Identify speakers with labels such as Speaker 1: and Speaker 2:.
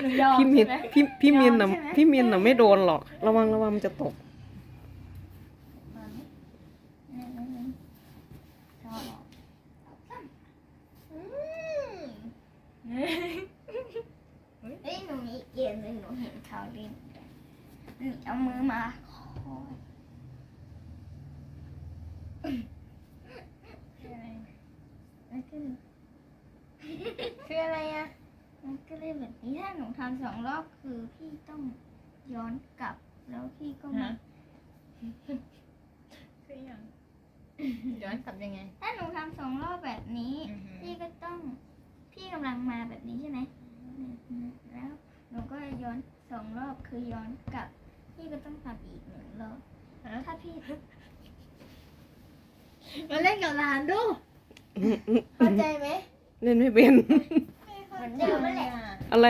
Speaker 1: หนูยอม
Speaker 2: พี่มิน
Speaker 1: ใช่ไหม
Speaker 2: พี่พี่มินน่ะ
Speaker 1: ยอมใช่ไหม
Speaker 2: พี่มินน่ะไม่โดนหรอก ระวังระวังมันจะตก
Speaker 1: มาไหมหนึ่งหนึ่งหนึ่งชอบอืมเฮ้ยหนูมีเกียร์หนึ่งหนูเห็นเขาเล่นกันนี่เอามือมาคอยมันก็เลย คืออะไรอะ มันก็เลยแบบนี้ถ้าหนูทำสองรอบคือพี่ต้องย้อนกลับแล้วพี่ก็มา
Speaker 3: ฮะ คืออย่างย้อนกลับยังไง
Speaker 1: ถ้าหนูทำสองรอบแบบนี้
Speaker 3: อือหือ
Speaker 1: พี่ก็ต้อง พี่กำลังมาแบบนี้ใช่ไหมแล้วหนูก็ย้อนสองรอบคือย้อนกลับ พี่ก็ต้องทำอีกหนึ่งรอบ
Speaker 3: ฮะ
Speaker 1: ถ้าพี่
Speaker 3: มาเล่นกับหลานดู เข้าใจไหม
Speaker 2: เล่นไม่เป็น
Speaker 1: เหมือน เดิมนั่นแหละ
Speaker 2: อะไร